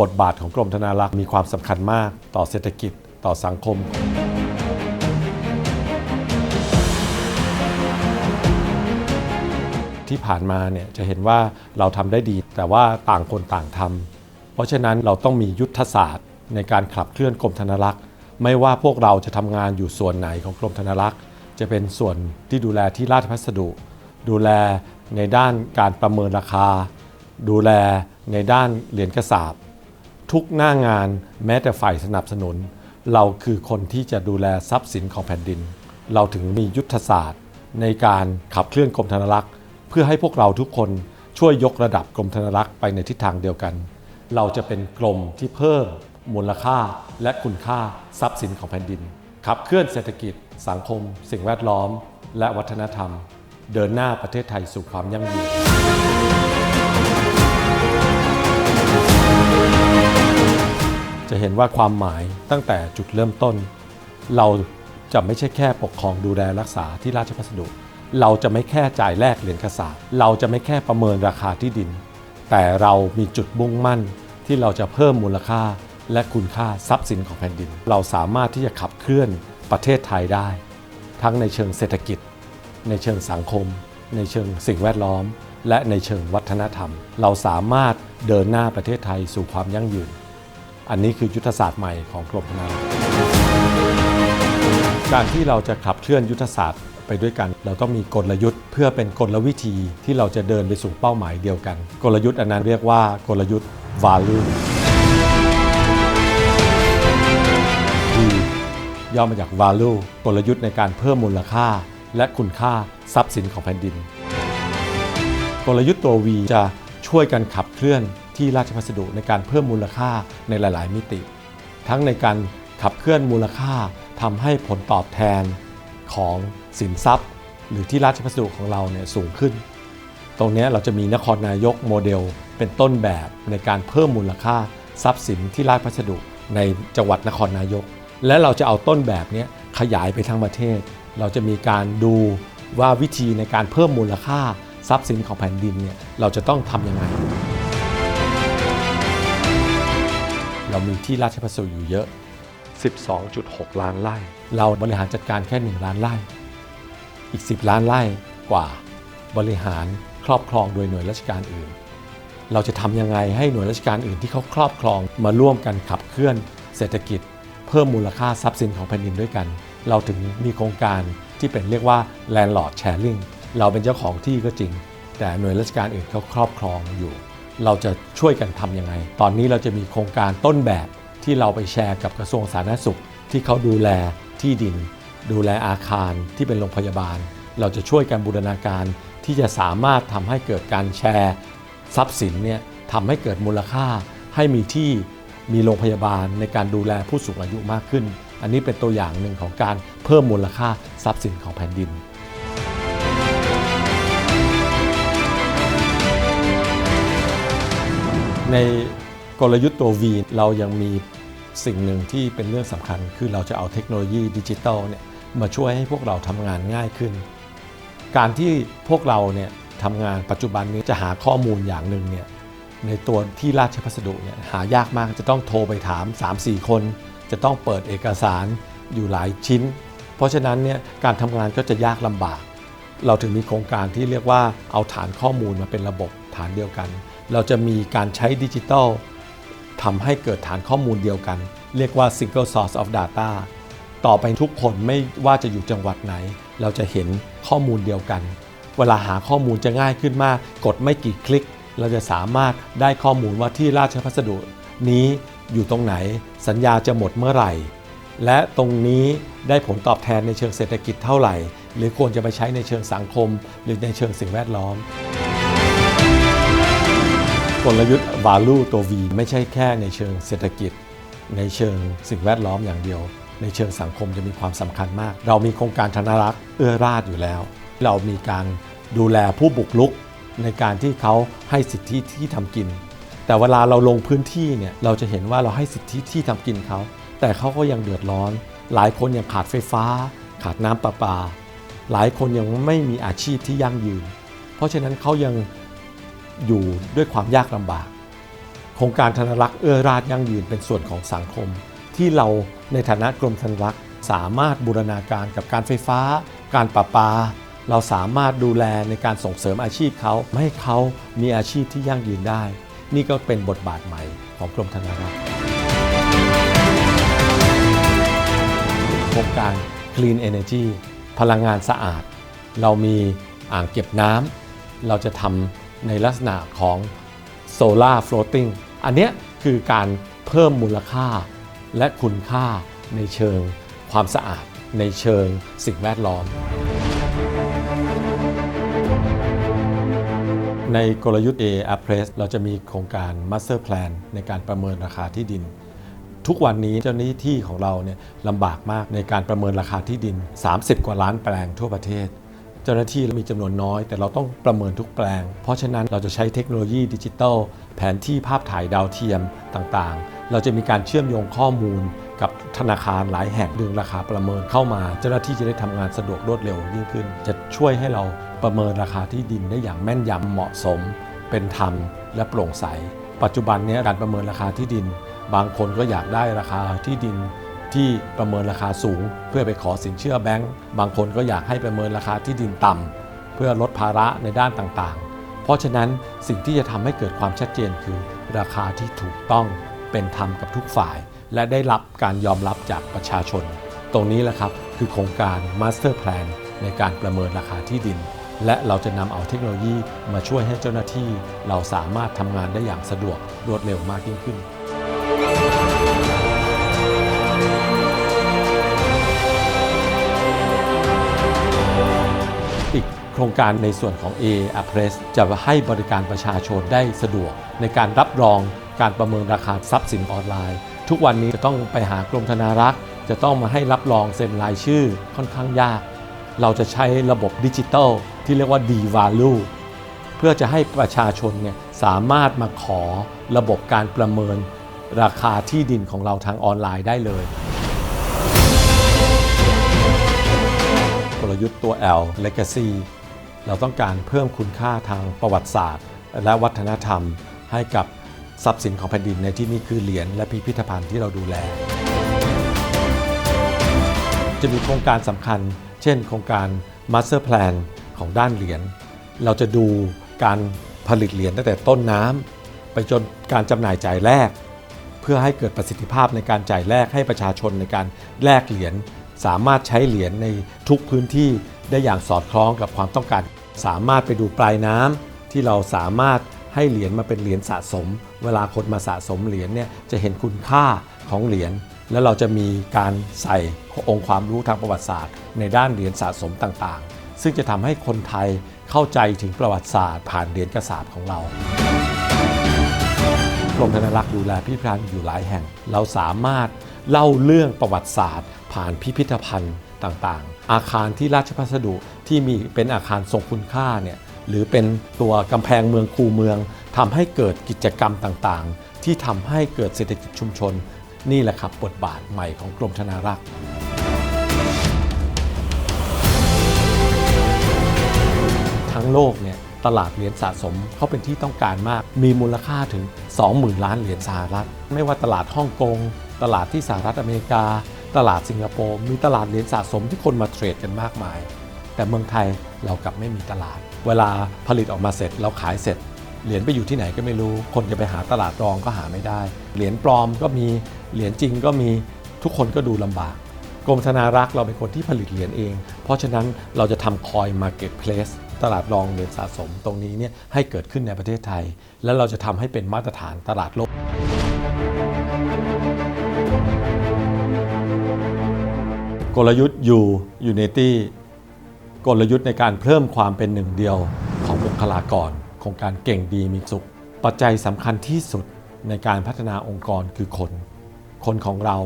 บทบาทของกรมธนารักษ์มีความสำคัญมากต่อเศรษฐกิจต่อสังคมที่ผ่านมาเนี่ยจะเห็นว่าเราทำได้ดี แต่ว่าต่างคนต่างทำเพราะฉะนั้นเราต้องมียุทธศาสตร์ ในการขับเคลื่อนกรมธนารักษ์ ไม่ว่าพวกเราจะทำงานอยู่ส่วนไหนของกรมธนารักษ์ จะเป็นส่วนที่ดูแลที่ราชพัสดุ ดูแลในด้านการประเมินราคา ดูแลในด้านเหรียญกระสาบ ทุกหน้างานแม้แต่ฝ่ายสนับสนุน เราคือคนที่จะดูแลทรัพย์สินของแผ่นดิน เราถึงมียุทธศาสตร์ ในการขับเคลื่อนกรมธนรักษ์ เพื่อให้พวกเราทุกคนช่วยยกระดับกรมธนรักษ์ไปในทิศทางเดียวกัน เราจะเป็นกรมที่เพิ่มมูลค่าและคุณค่าทรัพย์สินของแผ่นดิน ขับเคลื่อนเศรษฐกิจ สังคม สิ่งแวดล้อม และวัฒนธรรม เดินหน้าประเทศไทยสู่ความยั่งยืน จะเห็นว่าความหมายตั้งแต่จุดเริ่มต้น เราจะไม่ใช่แค่ปกครองดูแลรักษาที่ราชพัสดุ เราจะไม่แค่จ่ายแลกเหรียญกระสาบเราจะไม่แค่ประเมินราคาที่ดิน แต่เรามีจุดมุ่งมั่นที่เราจะเพิ่มมูลค่าและคุณค่าทรัพย์สินของแผ่นดิน เราสามารถที่จะขับเคลื่อนประเทศไทยได้ ทั้งในเชิงเศรษฐกิจ ในเชิงสังคม ในเชิงสิ่งแวดล้อม และในเชิงวัฒนธรรม เราสามารถเดินหน้าประเทศไทยสู่ความยั่งยืน อันนี้คือยุทธศาสตร์ใหม่ของกรมธนารักษ์การที่เราจะขับเคลื่อนยุทธศาสตร์ไปด้วยกัน เราต้องมีกลยุทธ์ เพื่อเป็นกลวิธีที่เราจะเดินไปสู่เป้าหมายเดียวกัน กลยุทธ์อันนั้นเรียกว่ากลยุทธ์ value ย่อมาจาก value กลยุทธ์ในการเพิ่มมูลค่า และคุณค่าทรัพย์สินของแผ่นดิน กลยุทธ์ตัว V จะช่วยกันขับเคลื่อน ที่ราชพัสดุในการเพิ่มมูลค่าในหลาย ๆ มิติ ทั้งในการขับเคลื่อนมูลค่าทำให้ผลตอบแทนของสินทรัพย์ หรือที่ราชพัสดุของเราเนี่ยสูงขึ้น ตรงนี้เราจะมีนครนายกโมเดล เป็นต้นแบบในการเพิ่มมูลค่าทรัพย์สินที่ราชพัสดุในจังหวัดนครนายก และเราจะเอาต้นแบบนี้ขยายไปทั้งประเทศ เราจะมีการดูว่าวิธีในการเพิ่มมูลค่าทรัพย์สินของแผ่นดินเนี่ยเราจะต้องทำยังไง เรามีที่ราชพัสดุอยู่เยอะ 12.6 ล้านไร่ เราบริหารจัดการแค่ 1 ล้านไร่ อีก 10 ล้านไร่กว่าบริหารครอบครองโดยหน่วยราชการอื่น เราจะทำยังไงให้หน่วยราชการอื่นที่เขาครอบครองมาร่วมกันขับเคลื่อน เศรษฐกิจ เพิ่มมูลค่าทรัพย์สินของแผ่นดินด้วยกัน เราถึงมีโครงการที่เป็นเรียกว่า landlord sharing เราเป็นเจ้าของที่ก็จริง แต่หน่วยราชการอื่นเขาครอบครองอยู่ เราจะช่วยกันทำยังไง ตอนนี้เราจะมีโครงการต้นแบบที่เราไปแชร์กับกระทรวงสาธารณสุข ที่เขาดูแลที่ดิน ดูแลอาคารที่เป็นโรงพยาบาล เราจะช่วยกันบูรณาการที่จะสามารถทำให้เกิดการแชร์ ทรัพย์สินเนี่ยทำให้เกิดมูลค่า ให้มีที่มีโรงพยาบาลในการดูแลผู้สูงอายุมากขึ้น อันนี้เป็นตัวอย่างหนึ่งของการเพิ่มมูลค่าทรัพย์สินของแผ่นดิน ในกลยุทธ์ตัว V เรายังมีสิ่งหนึ่งที่เป็นเรื่องสำคัญ คือเราจะเอาเทคโนโลยีดิจิทัลเนี่ยมาช่วยให้พวกเราทำงานง่ายขึ้น การที่พวกเราเนี่ยทำงานปัจจุบันนี้จะหาข้อมูลอย่างหนึ่งเนี่ยในตัวที่ราชพัสดุเนี่ยหายากมากจะต้องโทรไปถาม 3-4 คน จะต้องเปิดเอกสารอยู่หลายชิ้น เพราะฉะนั้นเนี่ยการทำงานก็จะยากลำบาก เราถึงมีโครงการที่เรียกว่าเอาฐานข้อมูลมาเป็นระบบฐานเดียวกัน เราจะมีการใช้ดิจิทัลทำให้เกิดฐานข้อมูลเดียวกัน เรียกว่า single source of data ต่อไปทุกคนไม่ว่าจะอยู่จังหวัดไหน เราจะเห็นข้อมูลเดียวกัน เวลาหาข้อมูลจะง่ายขึ้นมาก กดไม่กี่คลิก เราจะสามารถได้ข้อมูลว่าที่ราชพัสดุ นี้อยู่ตรงไหนสัญญาจะหมดเมื่อไหร่ และตรงนี้ได้ผลตอบแทนในเชิงเศรษฐกิจเท่าไหร่ หรือควรจะไปใช้ในเชิงสังคม หรือในเชิงสิ่งแวดล้อม กลยุทธ์ value ตัว V ไม่ใช่แค่ในเชิงเศรษฐกิจ ในเชิงสิ่งแวดล้อมอย่างเดียว ในเชิงสังคมจะมีความสำคัญมาก เรามีโครงการธนรักษ์เอื้อราชอยู่แล้ว เรามีการดูแลผู้บุกลุกในการที่เขาให้สิทธิที่ทำกิน แต่เวลาเราลงพื้นที่เนี่ยเราจะเห็นว่าเราให้สิทธิที่ทำกินเขา แต่เขาก็ยังเดือดร้อน หลายคนยังขาดไฟฟ้า ขาดน้ำประปา หลายคนยังไม่มีอาชีพที่ยั่งยืน เพราะฉะนั้นเขายัง อยู่ด้วยความยากลำบาก โครงการธนรักษ์เอื้อราชยั่งยืนเป็นส่วนของสังคม ที่เราในฐานะกรมธนรักษ์สามารถบูรณาการกับการไฟฟ้า การประปา เราสามารถดูแลในการส่งเสริมอาชีพเขาไม่ให้เขามีอาชีพที่ยั่งยืนได้ นี่ก็เป็นบทบาทใหม่ของกรมธนรักษ์โครงการ Clean Energy พลังงานสะอาด เรามีอ่างเก็บน้ำเราจะทำ ในลักษณะของ Solar Floating อันเนี้ยคือการเพิ่มมูลค่าและคุณค่าในเชิงความสะอาด ในเชิงสิ่งแวดล้อม ในกลยุทธ์ A a p p r e s s เราจะมีโครงการ Master Plan ในการประเมินราคาที่ดิน ทุกวันนี้เจ้าหน้าที่ของเราเนี่ยลำบากมากในการประเมินราคาที่ดิน 30 กว่าล้านแปลงทั่วประเทศ เจ้าหน้าที่มีจำนวนน้อย แต่เราต้องประเมินทุกแปลง เพราะฉะนั้นเราจะใช้เทคโนโลยีดิจิทัล แผนที่ภาพถ่ายดาวเทียมต่างๆ เราจะมีการเชื่อมโยงข้อมูลกับธนาคารหลายแห่งดึงราคาประเมินเข้ามา เจ้าหน้าที่จะได้ทำงานสะดวกรวดเร็วยิ่งขึ้น จะช่วยให้เราประเมินราคาที่ดินได้อย่างแม่นยำเหมาะสม เป็นธรรม และโปร่งใส ปัจจุบันนี้การประเมินราคาที่ดิน บางคนก็อยากได้ราคาที่ดิน ที่ประเมินราคาสูง เพื่อไปขอสินเชื่อแบงก์บางคนก็อยากให้ประเมินราคาที่ดินต่ำเพื่อลดภาระในด้านต่างๆ เพราะฉะนั้นสิ่งที่จะทำให้เกิดความชัดเจนคือ ราคาที่ถูกต้องเป็นธรรมกับทุกฝ่าย และได้รับการยอมรับจากประชาชน ตรงนี้แหละครับคือโครงการ Master Plan ในการประเมินราคาที่ดิน และเราจะนำเอาเทคโนโลยีมาช่วยให้เจ้าหน้าที่ เราสามารถทำงานได้อย่างสะดวกรวดเร็วมากยิ่งขึ้น โครงการในส่วนของ A a Press จะให้บริการประชาชนได้สะดวก ในการรับรองการประเมินราคาทรัพย์สินออนไลน์ ทุกวันนี้จะต้องไปหากรมธนารักษ์ จะต้องมาให้รับรองเซ็นรายชื่อค่อนข้างยาก เราจะใช้ระบบดิจิทัลที่เรียกว่า D-Value เพื่อจะให้ประชาชนเนี่ยสามารถมาขอระบบการประเมินราคาที่ดินของเราทางออนไลน์ได้เลย กลยุทธ์ตัว L Legacy เราต้องการเพิ่มคุณค่าทางประวัติศาสตร์ และวัฒนธรรม ให้กับทรัพย์สินของแผ่นดินในที่นี้คือเหรียญและพิพิธภัณฑ์ที่เราดูแล จะมีโครงการสำคัญ เช่น โครงการ Master Plan ของด้านเหรียญเราจะดูการผลิตเหรียญตั้งแต่ต้นน้ำไปจนการจำหน่ายจ่ายแลกเพื่อให้เกิดประสิทธิภาพในการจ่ายแลกให้ประชาชนในการแลกเหรียญสามารถใช้เหรียญในทุกพื้นที่ ได้อย่างสอดคล้องกับความต้องการ สามารถไปดูปลายน้ำที่เราสามารถให้เหรียญมาเป็นเหรียญสะสม เวลาคนมาสะสมเหรียญเนี่ยจะเห็นคุณค่าของเหรียญแล้วเราจะมีการใส่องค์ความรู้ทางประวัติศาสตร์ ในด้านเหรียญสะสมต่างๆ ซึ่งจะทำให้คนไทยเข้าใจถึงประวัติศาสตร์ ผ่านเหรียญกระสาบของเรากรมธนารักษ์ดูแลพิพิธภัณฑ์อยู่หลายแห่ง เราสามารถเล่าเรื่องประวัติศาสตร์ ผ่านพิพิธภัณฑ์ ต่างๆ อาคารที่ราชพัสดุที่มีเป็นอาคารทรงคุณค่าเนี่ยหรือเป็นตัวกำแพงเมืองคูเมืองทำให้เกิดกิจกรรมต่างๆ ที่ทำให้เกิดเศรษฐกิจชุมชน นี่แหละครับบทบาทใหม่ของกรมธนารักษ์ทั้งโลกเนี่ยตลาดเหรียญสะสมเขาเป็นที่ต้องการมาก มีมูลค่าถึง 20,000 ล้านเหรียญสหรัฐ ไม่ว่าตลาดฮ่องกง ตลาดที่สหรัฐอเมริกา ตลาดสิงคโปร์มีตลาดเหรียญสะสมที่คนมาเทรดกันมากมาย แต่เมืองไทยเรากลับไม่มีตลาด เวลาผลิตออกมาเสร็จเราขายเสร็จ เหรียญไปอยู่ที่ไหนก็ไม่รู้ คนจะไปหาตลาดรองก็หาไม่ได้ เหรียญปลอมก็มีเหรียญจริงก็มีทุกคนก็ดูลำบากกรมธนารักษ์เราเป็นคนที่ผลิตเหรียญเอง เพราะฉะนั้นเราจะทำคอยมาร์เก็ตเพลสตลาดรองเหรียญสะสมตรงนี้เนี่ยให้เกิดขึ้นในประเทศไทย แล้วเราจะทำให้เป็นมาตรฐานตลาดโลก กลยุทธ์ U Unity กลยุทธ์ในการเพิ่มความเป็นหนึ่งเดียวของบุคลากรโครงการเก่งดีมีสุข ปัจจัยสำคัญที่สุดในการพัฒนาองค์กรคือคน คนของเรา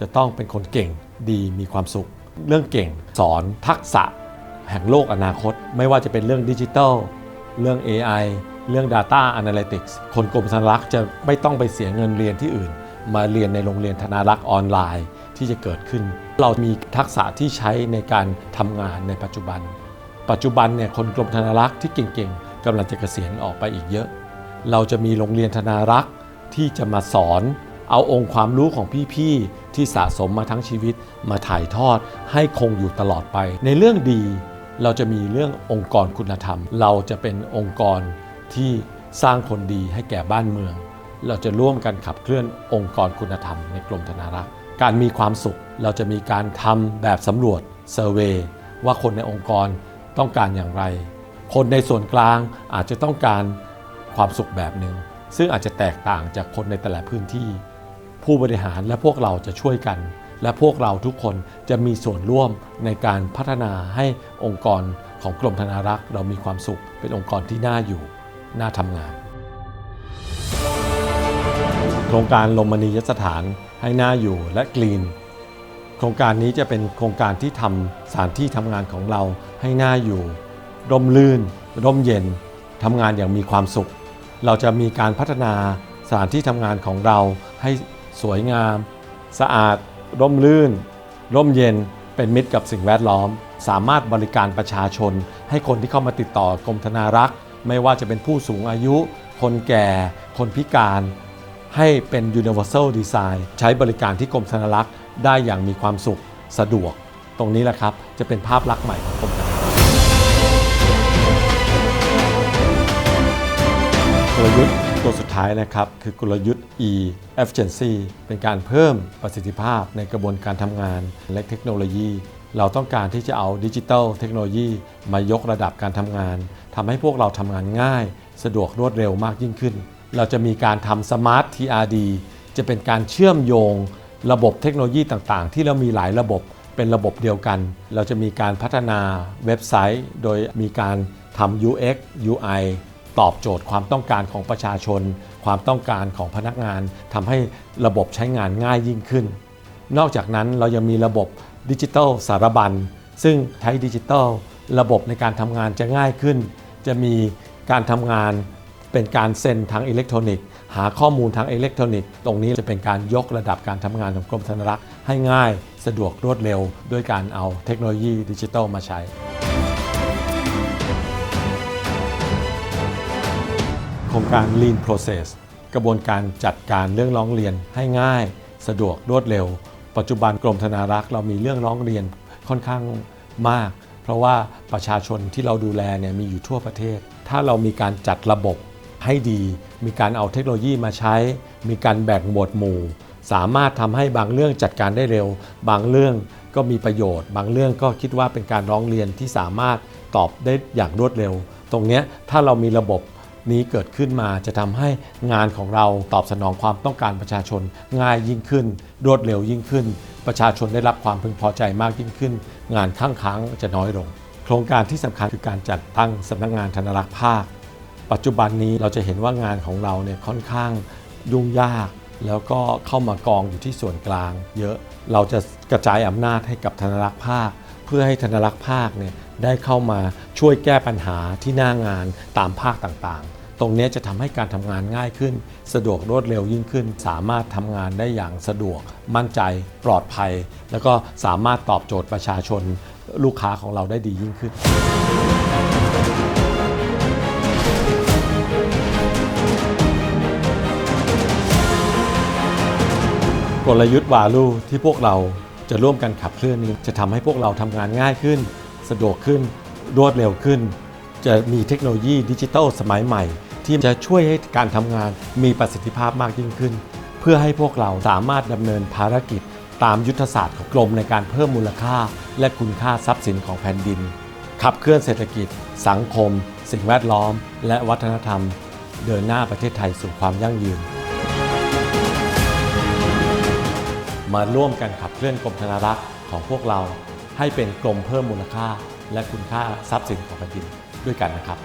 จะต้องเป็นคนเก่งดีมีความสุข เรื่องเก่งสอนทักษะ แห่งโลกอนาคต ไม่ว่าจะเป็นเรื่องดิจิทัลเรื่อง AI เรื่อง Data Analytics คนกรมธนารักษ์จะไม่ต้องไปเสียเงินเรียนที่อื่น มาเรียนในโรงเรียนธนารักษ์ออนไลน์ ที่จะเกิดขึ้น เรามีทักษะที่ใช้ในการทำงานในปัจจุบัน ปัจจุบันเนี่ยคนกรมธนารักษ์ที่เก่งๆกำลังจะเกษียณออกไปอีกเยอะ เราจะมีโรงเรียนธนารักษ์ที่จะมาสอน เอาองค์ความรู้ของพี่ๆที่สะสมมาทั้งชีวิตมาถ่ายทอดให้คงอยู่ตลอดไป ในเรื่องดีเราจะมีเรื่ององค์กรคุณธรรม เราจะเป็นองค์กรที่สร้างคนดีให้แก่บ้านเมือง เราจะร่วมกันขับเคลื่อนองค์กรคุณธรรมในกรมธนารักษ์ การมีความสุขเราจะมีการทำแบบสำรวจเซอร์เวยว่าคนในองค์กรต้องการอย่างไร คนในส่วนกลางอาจจะต้องการความสุขแบบหนึ่งซึ่งอาจจะแตกต่างจากคนในแต่ละพื้นที่ ผู้บริหารและพวกเราจะช่วยกัน และพวกเราทุกคนจะมีส่วนร่วมในการพัฒนาให้องค์กรของกรมธนารักษ์ เรามีความสุขเป็นองค์กรที่น่าอยู่ น่าทำงาน ครงการลมณียสถานให้น่าอยู่และกรีน โครงการนี้จะเป็นโครงการที่ทำสถานที่ทำงานของเราให้น่าอยู่ ร่มรื่น ร่มเย็นทำงานอย่างมีความสุข เราจะมีการพัฒนาสถานที่ทำงานของเราให้สวยงาม สะอาด ร่มรื่น ร่มเย็นเป็นมิตรกับสิ่งแวดล้อม สามารถบริการประชาชน ให้คนที่เข้ามาติดต่อกรมธนารักษ์ ไม่ว่าจะเป็นผู้สูงอายุ คนแก่ คนพิการ ให้เป็น universal design ใช้บริการที่กรมธนารักษ์ได้อย่างมีความสุขสะดวก ตรงนี้แหละครับ จะเป็นภาพลักษณ์ใหม่ของกรมธนารักษ์กลยุทธ์ตัวสุดท้ายนะครับ คือกลยุทธ์ e efficiency เป็นการเพิ่มประสิทธิภาพในกระบวนการทำงานและเทคโนโลยี เราต้องการที่จะเอาดิจิทัลเทคโนโลยีมายกระดับการทำงานทำให้พวกเราทำงานง่าย สะดวกรวดเร็วมากยิ่งขึ้น เราจะมีการทำ Smart TRD จะเป็นการเชื่อมโยงระบบเทคโนโลยีต่างๆ ที่เรามีหลายระบบเป็นระบบเดียวกัน เราจะมีการพัฒนาเว็บไซต์ โดยมีการทำ UX UI ตอบโจทย์ความต้องการของประชาชน ความต้องการของพนักงานทำให้ระบบใช้งานง่ายยิ่งขึ้น นอกจากนั้นเรายังมีระบบดิจิทัลสารบัญ ซึ่งใช้ดิจิทัลระบบในการทำงานจะง่ายขึ้น จะมีการทำงาน เป็นการเซ็นทางอิเล็กทรอนิกส์ หาข้อมูลทางอิเล็กทรอนิกส์ ตรงนี้จะเป็นการยกระดับการทำงานของกรมธนารักษ์ให้ง่ายสะดวกรวดเร็ว ด้วยการเอาเทคโนโลยีดิจิทัลมาใช้โครงการ Lean Process กระบวนการจัดการเรื่องร้องเรียนให้ง่าย สะดวกรวดเร็ว ปัจจุบันกรมธนารักษ์เรามีเรื่องร้องเรียนค่อนข้างมาก เพราะว่าประชาชนที่เราดูแลเนี่ยมีอยู่ทั่วประเทศ ถ้าเรามีการจัดระบบ ให้ดี มีการเอาเทคโนโลยีมาใช้ มีการแบ่งหมวดหมู่ สามารถทำให้บางเรื่องจัดการได้เร็ว บางเรื่องก็มีประโยชน์ บางเรื่องก็คิดว่าเป็นการร้องเรียนที่สามารถตอบได้อย่างรวดเร็ว ตรงนี้ถ้าเรามีระบบนี้เกิดขึ้นมาจะทำให้งานของเราตอบสนองความต้องการประชาชน ง่ายยิ่งขึ้น รวดเร็วยิ่งขึ้น ประชาชนได้รับความพึงพอใจมากยิ่งขึ้น งานข้างค้างจะน้อยลง โครงการที่สำคัญคือการจัดตั้งสำนักงานธนรักษ์ภาค ปัจจุบันนี้เราจะเห็นว่างานของเราเนี่ยค่อนข้างยุ่งยาก แล้วก็เข้ามากองอยู่ที่ส่วนกลาง เยอะเราจะกระจายอำนาจให้กับธนรักษ์ภาค เพื่อให้ธนรักษ์ภาคเนี่ยได้เข้ามาช่วยแก้ปัญหาที่หน้างานตามภาคต่างๆ ตรงนี้จะทำให้การทำงานง่ายขึ้น สะดวกรวดเร็วยิ่งขึ้น สามารถทำงานได้อย่างสะดวก มั่นใจ ปลอดภัย แล้วก็สามารถตอบโจทย์ประชาชนลูกค้าของเราได้ดียิ่งขึ้น กลยุทธ์วาลูที่พวกเราจะร่วมกันขับเคลื่อนนี้ จะทำให้พวกเราทำงานง่ายขึ้น สะดวกขึ้น รวดเร็วขึ้น จะมีเทคโนโลยีดิจิทัลสมัยใหม่ ที่จะช่วยให้การทำงานมีประสิทธิภาพมากยิ่งขึ้น เพื่อให้พวกเราสามารถดำเนินภารกิจ ตามยุทธศาสตร์ของกรมในการเพิ่มมูลค่า และคุณค่าทรัพย์สินของแผ่นดิน ขับเคลื่อนเศรษฐกิจ สังคม สิ่งแวดล้อม และวัฒนธรรม เดินหน้าประเทศไทยสู่ความยั่งยืน มาร่วมกันขับเคลื่อนกรมธนารักษ์ของพวกเรา ให้เป็นกรมเพิ่มมูลค่า และคุณค่าทรัพย์สินของแผ่นดินด้วยกันนะครับ